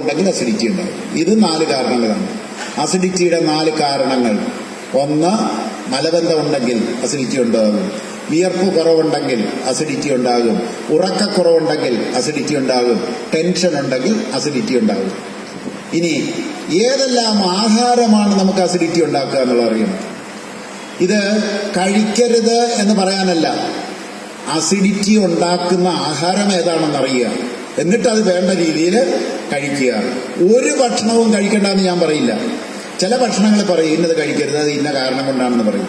ഉണ്ടെങ്കിൽ അസിഡിറ്റി ഉണ്ടാകും ഇത് നാല് കാരണങ്ങളാണ്. അസിഡിറ്റിയുടെ നാല് കാരണങ്ങൾ. ഒന്ന് മലബന്ധം ഉണ്ടെങ്കിൽ അസിഡിറ്റി ഉണ്ടാകും. വിയർപ്പ് കുറവുണ്ടെങ്കിൽ അസിഡിറ്റി ഉണ്ടാകും. ഉറക്കക്കുറവുണ്ടെങ്കിൽ അസിഡിറ്റി ഉണ്ടാകും. ടെൻഷൻ ഉണ്ടെങ്കിൽ അസിഡിറ്റി ഉണ്ടാകും. ഇനി ഏതെല്ലാം ആഹാരമാണ് നമുക്ക് അസിഡിറ്റി ഉണ്ടാക്കുക എന്നുള്ളത് അറിയണം. ഇത് കഴിക്കരുത് എന്ന് പറയാനല്ല. അസിഡിറ്റി ഉണ്ടാക്കുന്ന ആഹാരം ഏതാണെന്ന് അറിയുക. എന്നിട്ട് അത് വേണ്ട രീതിയിൽ കഴിക്കുക ഒരു ഭക്ഷണവും കഴിക്കണ്ടെന്ന് ഞാൻ പറയില്ല. ചില ഭക്ഷണങ്ങൾ പറയും ഇന്നത് കഴിക്കരുത് അത് ഇന്ന കാരണം കൊണ്ടാണെന്ന് പറയും.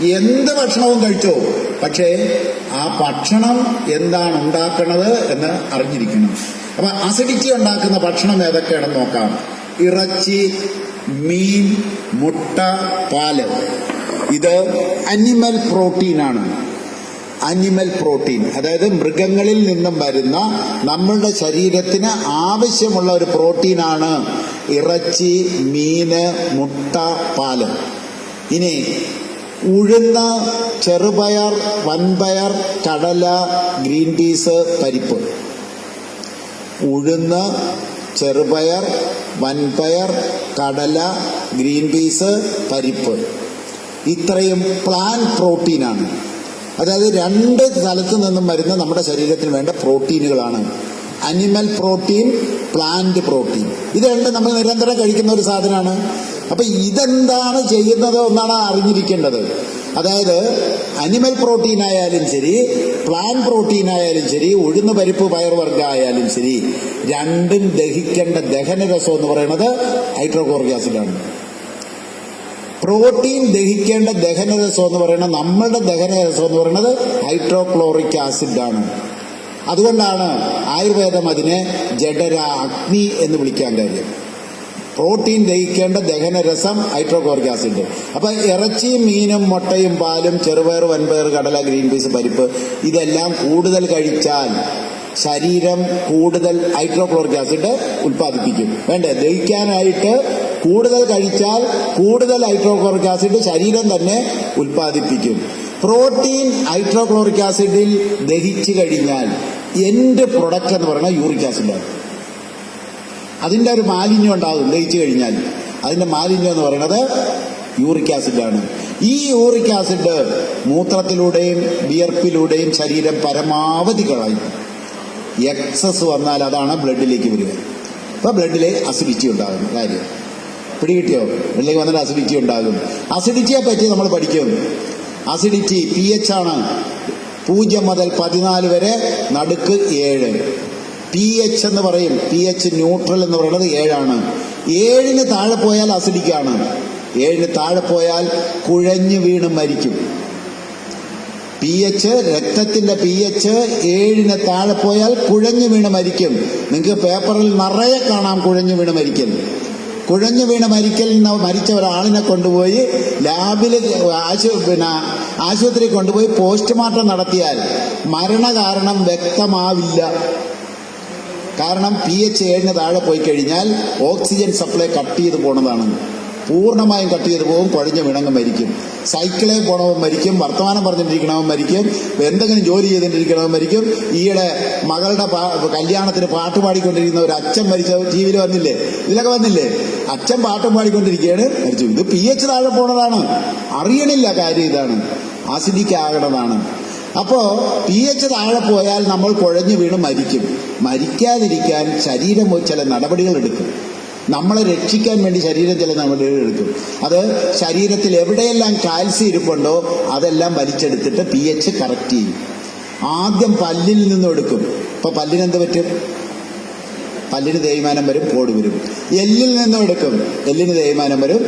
എന്ത് ഭക്ഷണവും കഴിച്ചോ പക്ഷേ ആ ഭക്ഷണം എന്താണ് ഉണ്ടാക്കണത് എന്ന് അറിഞ്ഞിരിക്കണം. അപ്പൊ അസിഡിറ്റി ഉണ്ടാക്കുന്ന ഭക്ഷണം ഏതൊക്കെയാണെന്ന് നോക്കാം. ഇറച്ചി മീൻ മുട്ട പാൽ. ഇത് അനിമൽ പ്രോട്ടീനാണ് അനിമൽ പ്രോട്ടീൻ അതായത് മൃഗങ്ങളിൽ നിന്നും വരുന്ന നമ്മളുടെ ശരീരത്തിന് ആവശ്യമുള്ള ഒരു പ്രോട്ടീനാണ് ഇറച്ചി മീന് മുട്ട പാൽ. ഇനി ഉഴുന്ന ചെറുപയർ വൻപയർ കടല ഗ്രീൻ പീസ് പരിപ്പ്. ഉഴുന്ന് ചെറുപയർ വൻപയർ കടല ഗ്രീൻ പീസ് പരിപ്പ്. ഇത്രയും പ്ലാൻ പ്രോട്ടീനാണ് അതായത് രണ്ട് സ്ഥലത്ത് നിന്നും വരുന്ന നമ്മുടെ ശരീരത്തിന് വേണ്ട പ്രോട്ടീനുകളാണ്. Animal protein plant protein. ഇത് രണ്ട് നമ്മൾ നിരന്തരം കഴിക്കുന്ന ഒരു സാധനമാണ്. അപ്പൊ ഇതെന്താണ് ചെയ്യുന്നത് എന്നാണ് അറിഞ്ഞിരിക്കേണ്ടത്. അതായത് അനിമൽ പ്രോട്ടീൻ ആയാലും ശരി പ്ലാൻ പ്രോട്ടീൻ ആയാലും ശരി ഉഴുന്ന് പരിപ്പ് പയർവർഗ ആയാലും ശരി രണ്ടും ദഹിക്കേണ്ട ദഹനരസം എന്ന് പറയുന്നത് ഹൈഡ്രോക്ലോറിക് ആസിഡാണ്. പ്രോട്ടീൻ ദഹിക്കേണ്ട ദഹനരസം എന്ന് പറയുന്നത് നമ്മളുടെ ദഹനരസം എന്ന് പറയുന്നത് ഹൈഡ്രോക്ലോറിക് ആസിഡ് ആണ് അതുകൊണ്ടാണ് ആയുർവേദം അതിനെ ജഡര അഗ്നി എന്ന് വിളിക്കാൻ കാര്യം. പ്രോട്ടീൻ ദഹിക്കേണ്ട ദഹനരസം ഹൈഡ്രോക്ലോറിക് ആസിഡ്. അപ്പൊ ഇറച്ചിയും മീനും മുട്ടയും പാലും ചെറുപയർ വൻപയർ കടല ഗ്രീൻ പീസ് പരിപ്പ് ഇതെല്ലാം കൂടുതൽ കഴിച്ചാൽ ശരീരം കൂടുതൽ ഹൈഡ്രോക്ലോറിക് ആസിഡ് ഉൽപ്പാദിപ്പിക്കും. വേണ്ടേ? ദഹിക്കാനായിട്ട് കൂടുതൽ കഴിച്ചാൽ കൂടുതൽ ഹൈഡ്രോക്ലോറിക് ആസിഡ് ശരീരം തന്നെ ഉൽപ്പാദിപ്പിക്കും. പ്രോട്ടീൻ ഹൈഡ്രോക്ലോറിക് ആസിഡിൽ ദഹിച്ചു കഴിഞ്ഞാൽ എന്റെ പ്രൊഡക്റ്റ് എന്ന് പറയുന്നത് യൂറിക് ആസിഡാണ് അതിന്റെ ഒരു മാലിന്യം ഉണ്ടാകും ദഹിച്ചു കഴിഞ്ഞാൽ. അതിന്റെ മാലിന്യം എന്ന് പറയുന്നത് യൂറിക് ആസിഡാണ് ഈ യൂറിക് ആസിഡ് മൂത്രത്തിലൂടെയും വിയർപ്പിലൂടെയും ശരീരം പരമാവധി കളയും. എക്സസ് വന്നാൽ അതാണ് ബ്ലഡിലേക്ക് വരിക. അപ്പൊ ബ്ലഡിലെ അസിഡിറ്റി ഉണ്ടാകുന്ന കാര്യം. പിടികിട്ടിയോ? വെള്ളിക്ക് വന്നിട്ട് അസിഡിറ്റി ഉണ്ടാകും. അസിഡിറ്റിയെ പറ്റി നമ്മൾ പഠിക്കും. അസിഡിറ്റി പി എച്ച് ആണ് പൂജ്യം മുതൽ പതിനാല് വരെ നടുക്ക് ഏഴ്. പി എച്ച് എന്ന് പറയും. പി എച്ച് ന്യൂട്രൽ എന്ന് പറയുന്നത് ഏഴാണ്. ഏഴിന് താഴെ പോയാൽ അസിഡിക്കാണ് ഏഴിന് താഴെ പോയാൽ കുഴഞ്ഞു വീണ് മരിക്കും. പി എച്ച് രക്തത്തിന്റെ പി എച്ച് ഏഴിന് താഴെ പോയാൽ കുഴഞ്ഞു വീണ് മരിക്കും. നിങ്ങൾക്ക് പേപ്പറിൽ നിറയെ കാണാം കുഴഞ്ഞു വീണ് മരിക്കൽ കുഴഞ്ഞു വീണ മരിക്കൽ മരിച്ച ഒരാളിനെ കൊണ്ടുപോയി ലാബിൽ ആശു പിന്നെ ആശുപത്രി കൊണ്ടുപോയി പോസ്റ്റ്മോർട്ടം നടത്തിയാൽ മരണകാരണം വ്യക്തമാവില്ല. കാരണം പി എച്ച് ഏഴിന് താഴെ പോയി കഴിഞ്ഞാൽ ഓക്സിജൻ സപ്ലൈ കട്ട് ചെയ്ത് പോണതാണ്. പൂർണമായും കട്ട് ചെയ്ത് പോകും കുഴഞ്ഞ വിണങ്ങും മരിക്കും. സൈക്കിളിൽ പോണവൻ മരിക്കും വർത്തമാനം പറഞ്ഞിട്ടിരിക്കണവൻ മരിക്കും എന്തെങ്കിലും ജോലി ചെയ്തിട്ടിരിക്കണവൻ മരിക്കും. ഈയിടെ മകളുടെ കല്യാണത്തിന് പാട്ട് പാടിക്കൊണ്ടിരിക്കുന്ന ഒരു അച്ഛൻ മരിച്ച ടി വിയിൽ വന്നില്ലേ? ഇതിലൊക്കെ വന്നില്ലേ? അച്ഛൻ പാട്ടും പാടിക്കൊണ്ടിരിക്കുകയാണ് മരിച്ചു. ഇത് പി എച്ച് താഴെ പോണതാണ്. അറിയണില്ല കാര്യം ഇതാണ്. ആസിഡിക്ക് ആകണതാണ് അപ്പോ പി എച്ച് താഴെ പോയാൽ നമ്മൾ കുഴഞ്ഞു വീണ് മരിക്കും. മരിക്കാതിരിക്കാൻ ശരീരം ചില നടപടികൾ എടുക്കും. നമ്മളെ രക്ഷിക്കാൻ വേണ്ടി ശരീരം ചില നടപടികൾ എടുക്കും. അത് ശരീരത്തിൽ എവിടെയെല്ലാം കാൽസ്യം ഇരിപ്പുണ്ടോ അതെല്ലാം വലിച്ചെടുത്തിട്ട് പി എച്ച് കറക്റ്റ് ചെയ്യും. ആദ്യം പല്ലിൽ നിന്നും എടുക്കും. ഇപ്പൊ പല്ലിനെന്ത് പറ്റും? പല്ലിന് തേയ്മാനം വരും പോട് വരും. എല്ലിൽ നിന്നും എടുക്കും. എല്ലിന് തേയ്മാനം വരും.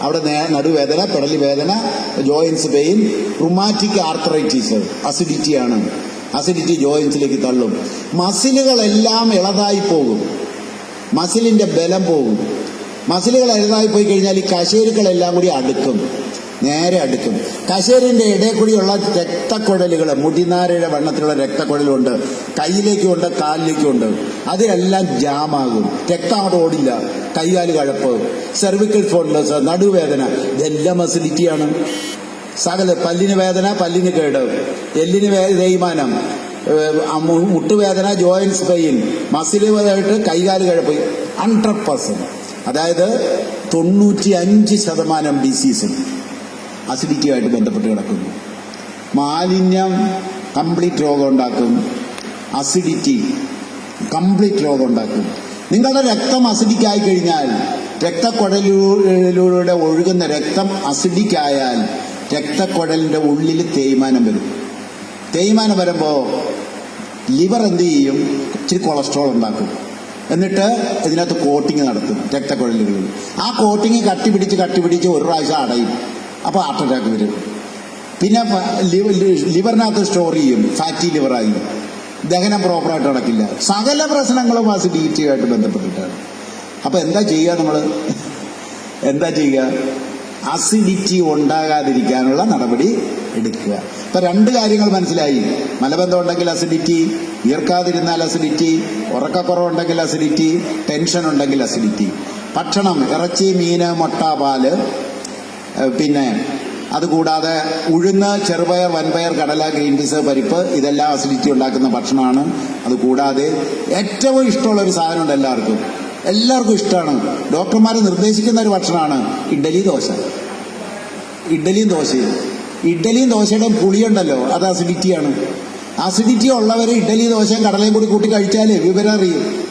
അവിടെ നടുവേദന പെടലി വേദന ജോയിൻസ് പെയിൻ റുമാറ്റിക് ആർത്രൈറ്റീസ് അസിഡിറ്റിയാണ് അസിഡിറ്റി ജോയിൻസിലേക്ക് തള്ളും. മസിലുകളെല്ലാം ഇളതായി പോകും. മസിലിന്റെ ബലം പോകും മസിലുകൾ എഴുതായി പോയി കഴിഞ്ഞാൽ ഈ കശേരുക്കളെല്ലാം കൂടി അടുക്കും. നേരെ അടുക്കും. കശേരിന്റെ ഇടയിൽ കൂടിയുള്ള രക്തക്കുഴലുകൾ മുടിനാരയുടെ വണ്ണത്തിലുള്ള രക്തക്കുഴലുണ്ട്. കയ്യിലേക്കുണ്ട് കാലിലേക്കുണ്ട് അതിലെല്ലാം ജാമാകും. രക്തം അവിടെ ഓടില്ല. കൈകാൽ കഴപ്പ്. സെർവിക്കൽ ഫോൺലെസ് നടുവേദന. ഇതെല്ലാം അസിഡിറ്റിയാണ് സകല പല്ലിന് വേദന പല്ലിന് കേട്. എല്ലിന് തേയ്മാനം. മുട്ടുവേദന ജോയിൻസ് പെയിൻ മസിലുമായിട്ട് കൈകാൽ കഴപ്പ്. ഹൺഡ്രഡ് പെർസെന്റ് അതായത് തൊണ്ണൂറ്റി അഞ്ച് ശതമാനം ഡിസീസും അസിഡിറ്റിയുമായിട്ട് ബന്ധപ്പെട്ട് കിടക്കുന്നു. മാലിന്യം കംപ്ലീറ്റ് രോഗം ഉണ്ടാക്കും. അസിഡിറ്റി കംപ്ലീറ്റ് രോഗം ഉണ്ടാക്കും. നിങ്ങളുടെ രക്തം അസിഡിക് ആയി കഴിഞ്ഞാൽ രക്തക്കുഴലിലൂടെ ഒഴുകുന്ന രക്തം അസിഡിക് ആയാൽ രക്തക്കുഴലിന്റെ ഉള്ളിൽ തേയ്മാനം വരും. തേയ്മാനം വരുമ്പോൾ ലിവർ എന്ത് ചെയ്യും? ഇച്ചിരി കൊളസ്ട്രോൾ ഉണ്ടാക്കും. എന്നിട്ട് ഇതിനകത്ത് കോട്ടിങ് നടത്തും രക്തക്കുഴലുകളിൽ ആ കോട്ടിങ് കട്ടിപിടിച്ച് കട്ടിപിടിച്ച് ഒരു പ്രാവശ്യം അടയും. അപ്പോൾ ഹാർട്ട് അറ്റാക്ക് വരും. പിന്നെ ലിവറിനകത്ത് സ്റ്റോർ ചെയ്യും ഫാറ്റി ലിവറായി. ദഹനം പ്രോപ്പറായിട്ട് നടക്കില്ല. സകല പ്രശ്നങ്ങളും അസിഡിറ്റിയുമായിട്ട് ബന്ധപ്പെട്ടിട്ടാണ്. അപ്പോൾ എന്താ ചെയ്യുക നമ്മൾ എന്താ ചെയ്യുക? അസിഡിറ്റി ഉണ്ടാകാതിരിക്കാനുള്ള നടപടി എടുക്കുക. ഇപ്പൊ രണ്ട് കാര്യങ്ങൾ മനസ്സിലായി. മലബന്ധം ഉണ്ടെങ്കിൽ അസിഡിറ്റി ഈർക്കാതിരുന്നാൽ അസിഡിറ്റി ഉറക്കക്കുറവുണ്ടെങ്കിൽ അസിഡിറ്റി ടെൻഷൻ ഉണ്ടെങ്കിൽ അസിഡിറ്റി ഭക്ഷണം ഇറച്ചി മീന് മുട്ട പാൽ പിന്നെ അതുകൂടാതെ ഉഴുന്ന് ചെറുപയർ വൻപയർ കടല ഗ്രീൻ പരിപ്പ് ഇതെല്ലാം അസിഡിറ്റി ഉണ്ടാക്കുന്ന ഭക്ഷണമാണ്. അതുകൂടാതെ ഏറ്റവും ഇഷ്ടമുള്ള ഒരു സാധനമുണ്ട് എല്ലാവർക്കും. എല്ലാവർക്കും ഇഷ്ടമാണ്. ഡോക്ടർമാർ നിർദ്ദേശിക്കുന്ന ഒരു ഭക്ഷണമാണ് ഇഡ്ഡലി ദോശ. ഇഡ്ഡലിയും ദോശയും. ഇഡ്ഡലിയും ദോശയുടെയും പുളിയുണ്ടല്ലോ. അത് അസിഡിറ്റിയാണ് അസിഡിറ്റി ഉള്ളവർ ഇഡ്ഡലി ദോശയും കടലയും കൂടി കൂട്ടി കഴിച്ചാലേ വിവരം അറിയും.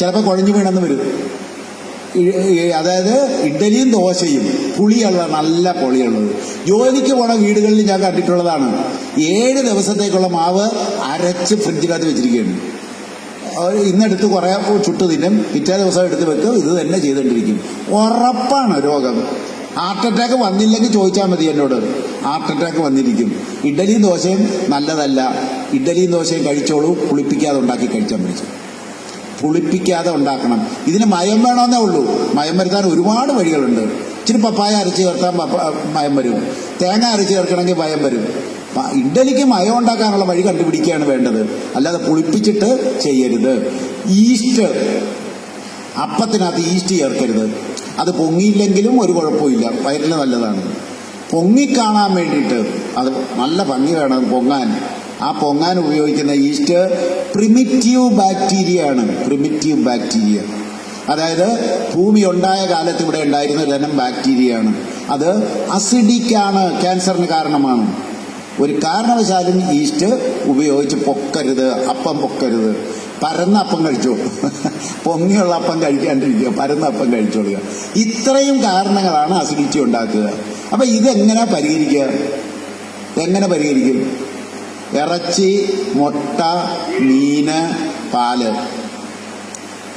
ചിലപ്പോൾ കുഴഞ്ഞു വീണെന്ന് വരും. അതായത് ഇഡ്ഡലിയും ദോശയും പുളിയുള്ള നല്ല പുളിയുള്ളത്. ജോലിക്ക് പോണ വീടുകളിൽ ഞാൻ കണ്ടിട്ടുള്ളതാണ്. ഏഴ് ദിവസത്തേക്കുള്ള മാവ് അരച്ച് ഫ്രിഡ്ജിനകത്ത് വെച്ചിരിക്കുകയാണ്. ഇന്നെടുത്ത് കുറേ ചുട്ടു തിന്നും. പിറ്റേ ദിവസം എടുത്ത് വെക്കും. ഇത് തന്നെ ചെയ്തുകൊണ്ടിരിക്കും ഉറപ്പാണ് രോഗം. ഹാർട്ട് അറ്റാക്ക് വന്നില്ലെങ്കിൽ ചോദിച്ചാൽ മതി എന്നോട്. ഹാർട്ട് അറ്റാക്ക് വന്നിരിക്കും. ഇഡ്ഡലിയും ദോശയും നല്ലതല്ല. ഇഡ്ഡലിയും ദോശയും കഴിച്ചോളൂ. പുളിപ്പിക്കാതെ ഉണ്ടാക്കി കഴിച്ചാൽ മതി. പുളിപ്പിക്കാതെ ഉണ്ടാക്കണം. ഇതിന് മയം വേണമെന്നേ ഉള്ളൂ. മയം വരുത്താൻ ഒരുപാട് വഴികളുണ്ട്. ഇച്ചിരി പപ്പായ അരച്ച് ചേർത്താൻ മയം വരും. തേങ്ങ അരച്ച് ചേർക്കണമെങ്കിൽ മയം വരും. ഇഡ്ഡലിക്ക് മയം ഉണ്ടാക്കാനുള്ള വഴി കണ്ടുപിടിക്കുകയാണ് വേണ്ടത്. അല്ലാതെ പുളിപ്പിച്ചിട്ട് ചെയ്യരുത്. ഈസ്റ്റ്. അപ്പത്തിനകത്ത് ഈസ്റ്റ് ചേർക്കരുത്. അത് പൊങ്ങിയില്ലെങ്കിലും ഒരു കുഴപ്പമില്ല വയറിന് നല്ലതാണ്. പൊങ്ങിക്കാണാൻ വേണ്ടിയിട്ട്. അത് നല്ല ഭംഗി വേണം പൊങ്ങാൻ. ആ പൊങ്ങാൻ ഉപയോഗിക്കുന്ന ഈസ്റ്റ് പ്രിമിറ്റീവ് ബാക്ടീരിയ ആണ് പ്രിമിറ്റീവ് ബാക്ടീരിയ. അതായത് ഭൂമി ഉണ്ടായ കാലത്ത് ഇവിടെ ഉണ്ടായിരുന്ന ലനം ബാക്ടീരിയ ആണ് അത് അസിഡിക് ആണ് ക്യാൻസറിന് കാരണമാണ്. ഒരു കാരണവശാലും ഈസ്റ്റ് ഉപയോഗിച്ച് പൊക്കരുത് അപ്പം പൊക്കരുത്. പരന്ന അപ്പം കഴിച്ചോ. പൊങ്ങിയുള്ള അപ്പം കഴിക്കാണ്ടിരിക്കുക പരന്ന അപ്പം കഴിച്ചോളുക. ഇത്രയും കാരണങ്ങളാണ് അസിഡിറ്റി ഉണ്ടാക്കുക. അപ്പൊ ഇതെങ്ങനെ പരിഹരിക്കുക? എങ്ങനെ പരിഹരിക്കും? ഇറച്ചി മുട്ട മീന് പാൽ.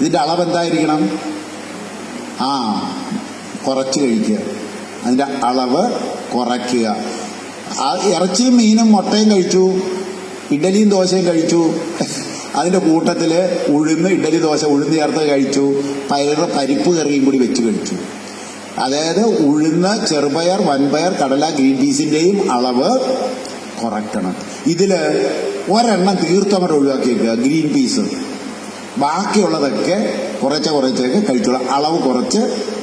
ഇതിന്റെ അളവ് എന്തായിരിക്കണം? ആ കുറച്ച് കഴിക്കുക. അതിന്റെ അളവ് കുറയ്ക്കുക. ആ ഇറച്ചിയും മീനും മുട്ടയും കഴിച്ചു ഇഡലിയും ദോശയും കഴിച്ചു അതിന്റെ കൂട്ടത്തിൽ ഉഴുന്ന് ഇഡലി ദോശ ഉഴുന്ന് ചേർത്ത് കഴിച്ചു പയറ് പരിപ്പ് കറിയും കൂടി വെച്ച് കഴിച്ചു. അതായത് ഉഴുന്ന് ചെറുപയർ വൻപയർ കടല ഗ്രീൻ പീസിന്റെയും അളവ് കുറയ്ക്കണം. ഇതിൽ ഒരെണ്ണം അങ്ങോട്ട് ഒഴിവാക്കിയേക്കുക ഗ്രീൻ പീസ്. ബാക്കിയുള്ളതൊക്കെ കുറച്ച് കുറച്ചൊക്കെ കഴിച്ചോളുക അളവ് കുറച്ച്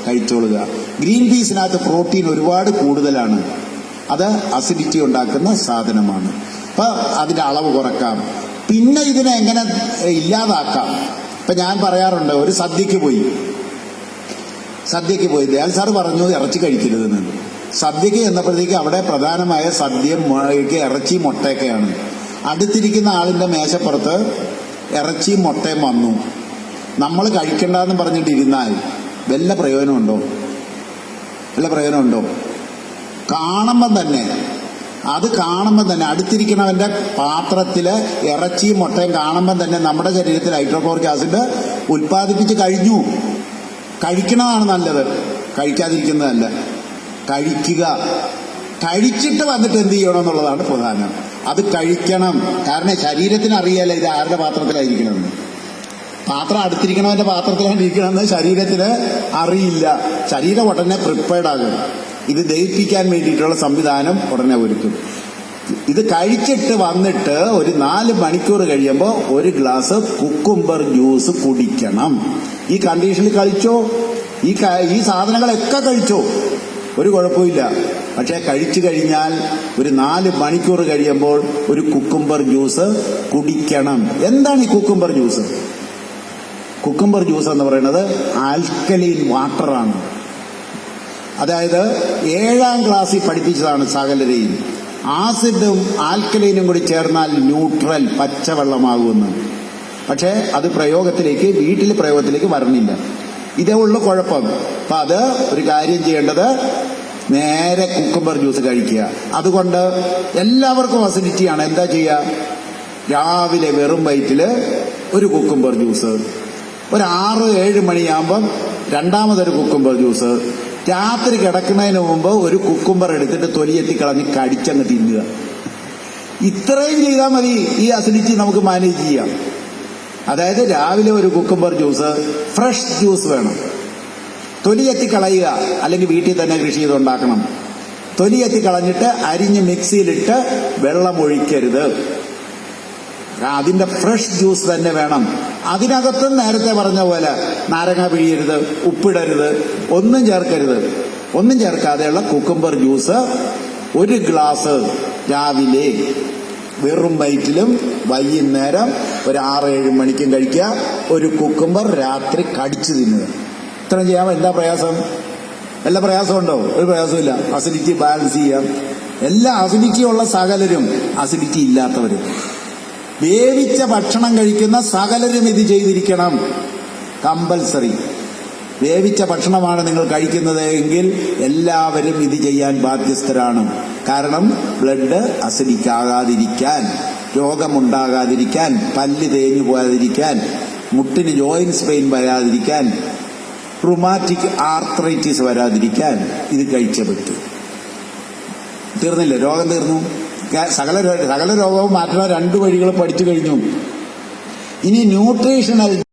കഴിച്ചോളുക. ഗ്രീൻ പീസിനകത്ത് പ്രോട്ടീൻ ഒരുപാട് കൂടുതലാണ്. അത് അസിഡിറ്റി ഉണ്ടാക്കുന്ന സാധനമാണ്. അപ്പൊ അതിന്റെ അളവ് കുറക്കാം. പിന്നെ ഇതിനെ എങ്ങനെ ഇല്ലാതാക്കാം? ഇപ്പൊ ഞാൻ പറയാറുണ്ട് ഒരു സദ്യക്ക് പോയി. സദ്യക്ക് പോയി ദയാൽ സാർ പറഞ്ഞു ഇറച്ചി കഴിക്കരുതെന്ന്. സദ്യക്ക് ചെന്നപ്പോഴത്തേക്ക് അവിടെ പ്രധാനമായ സദ്യ മുഴയ്ക്ക് ഇറച്ചി മുട്ടയൊക്കെയാണ്. അടുത്തിരിക്കുന്ന ആളിന്റെ മേശപ്പുറത്ത് ഇറച്ചി മുട്ടയും വന്നു. നമ്മൾ കഴിക്കണ്ടെന്ന് പറഞ്ഞിട്ടിരുന്നാൽ വല്ല പ്രയോജനമുണ്ടോ? വല്ല പ്രയോജനമുണ്ടോ? കാണുമ്പം തന്നെ. അത് കാണുമ്പം തന്നെ. അടുത്തിരിക്കുന്നവന്റെ പാത്രത്തിൽ ഇറച്ചിയും മുട്ടയും കാണുമ്പം തന്നെ നമ്മുടെ ശരീരത്തിൽ ഹൈഡ്രോക്ലോറിക് ആസിഡ് ഉൽപ്പാദിപ്പിച്ച് കഴിഞ്ഞു. കഴിക്കണതാണ് നല്ലത്. കഴിക്കാതിരിക്കുന്നതല്ല. കഴിക്കുക. കഴിച്ചിട്ട് വന്നിട്ട് എന്ത് ചെയ്യണം എന്നുള്ളതാണ് പ്രധാനം. അത് കഴിക്കണം. കാരണം ശരീരത്തിന് അറിയാലോ ഇത് ആരുടെ പാത്രത്തിലായിരിക്കണമെന്ന് പാത്രം അടുത്തിരിക്കണവന്റെ പാത്രത്തിലാണ് ഇരിക്കണമെന്ന് ശരീരത്തിന് അറിയില്ല. ശരീരം ഉടനെ പ്രിപ്പയർഡ് ആകും. ഇത് ദഹിപ്പിക്കാൻ വേണ്ടിയിട്ടുള്ള സംവിധാനം ഉടനെ ഒരുക്കും. ഇത് കഴിച്ചിട്ട് വന്നിട്ട് ഒരു നാല് മണിക്കൂർ കഴിയുമ്പോൾ ഒരു ഗ്ലാസ് കുക്കുംബർ ജ്യൂസ് കുടിക്കണം. ഈ കണ്ടീഷനിൽ കഴിച്ചോ? ഈ ഈ സാധനങ്ങളൊക്കെ കഴിച്ചോ? ഒരു കുഴപ്പമില്ല. പക്ഷെ കഴിച്ചു കഴിഞ്ഞാൽ ഒരു നാല് മണിക്കൂർ കഴിയുമ്പോൾ ഒരു കുക്കുംബർ ജ്യൂസ് കുടിക്കണം. എന്താണ് ഈ കുക്കുംബർ ജ്യൂസ് കുക്കുംബർ ജ്യൂസ് എന്ന് പറയുന്നത് ആൽക്കലീൻ വാട്ടറാണ് അതായത് ഏഴാം ക്ലാസ്സിൽ പഠിപ്പിച്ചതാണ് സകലരെയും. ആസിഡും ആൽക്കലൈനും കൂടി ചേർന്നാൽ ന്യൂട്രൽ പച്ചവെള്ളമാകുമെന്ന്. പക്ഷേ അത് പ്രയോഗത്തിലേക്ക് വീട്ടിൽ പ്രയോഗത്തിലേക്ക് വരണില്ല. ഇതേ ഉള്ളു കുഴപ്പം. അപ്പൊ അത് ഒരു കാര്യം ചെയ്യേണ്ടത് നേരെ കുക്കുംബർ ജ്യൂസ് കഴിക്കുക. അതുകൊണ്ട് എല്ലാവർക്കും അസിഡിറ്റിയാണ് എന്താ ചെയ്യുക? രാവിലെ വെറും വയറ്റിൽ ഒരു കുക്കുംബർ ജ്യൂസ് ഒരു ആറ് ഏഴ് മണിയാകുമ്പം രണ്ടാമതൊരു കുക്കുംബർ ജ്യൂസ് രാത്രി കിടക്കുന്നതിന് മുമ്പ് ഒരു കുക്കുംബർ എടുത്തിട്ട് തൊലിയെത്തി കളഞ്ഞ് കടിച്ചങ്ങ് തിന്നുക. ഇത്രയും ചെയ്താൽ മതി. ഈ അസിഡിറ്റി നമുക്ക് മാനേജ് ചെയ്യാം. അതായത് രാവിലെ ഒരു കുക്കുംബർ ജ്യൂസ് ഫ്രഷ് ജ്യൂസ് വേണം. തൊലിയെത്തി കളയുക അല്ലെങ്കിൽ വീട്ടിൽ തന്നെ കൃഷി ചെയ്തുണ്ടാക്കണം. തൊലിയെത്തി കളഞ്ഞിട്ട് അരിഞ്ഞ് മിക്സിയിലിട്ട് വെള്ളം ഒഴിക്കരുത്. അതിന്റെ ഫ്രഷ് ജ്യൂസ് തന്നെ വേണം. അതിനകത്ത് നേരത്തെ പറഞ്ഞ പോലെ നാരങ്ങ പിഴിയരുത് ഉപ്പിടരുത് ഒന്നും ചേർക്കരുത്. ഒന്നും ചേർക്കാതെയുള്ള കുക്കുംബർ ജ്യൂസ് ഒരു ഗ്ലാസ് രാവിലെ വെറും വയറ്റിലും വൈകുന്നേരം ഒരു ആറ് ഏഴ് മണിക്കും കഴിക്കുക. ഒരു കുക്കുംബർ രാത്രി കടിച്ചു തിന്നുക. ഇത്രയും ചെയ്യാൻ എന്താ പ്രയാസം? എല്ലാ പ്രയാസമുണ്ടോ ഒരു പ്രയാസമില്ല അസിഡിറ്റി ബാലൻസ് ചെയ്യാം എല്ലാ അസിഡിറ്റി ഉള്ള സകലരും അസിഡിറ്റി ഇല്ലാത്തവരും. വേവിച്ച ഭക്ഷണം കഴിക്കുന്ന സകലരും ഇത് ചെയ്തിരിക്കണം. കമ്പൽസറി വേവിച്ച ഭക്ഷണമാണ് നിങ്ങൾ കഴിക്കുന്നത് എങ്കിൽ എല്ലാവരും ഇത് ചെയ്യാൻ ബാധ്യസ്ഥരാണ്. കാരണം ബ്ലഡ് അസിഡിക്കാകാതിരിക്കാൻ രോഗമുണ്ടാകാതിരിക്കാൻ പല്ല് തേഞ്ഞു പോകാതിരിക്കാൻ മുട്ടിന് ജോയിൻസ് പെയിൻ വരാതിരിക്കാൻ റുമാറ്റിക് ആർത്രൈറ്റിസ് വരാതിരിക്കാൻ ഇത് കഴിച്ചേ പറ്റൂ. തീർന്നില്ലേ? രോഗം തീർന്നു. സകല സകല രോഗവും മാറ്റുന്ന രണ്ട് വഴികൾ പഠിച്ചു കഴിഞ്ഞു. ഇനി ന്യൂട്രീഷണൽ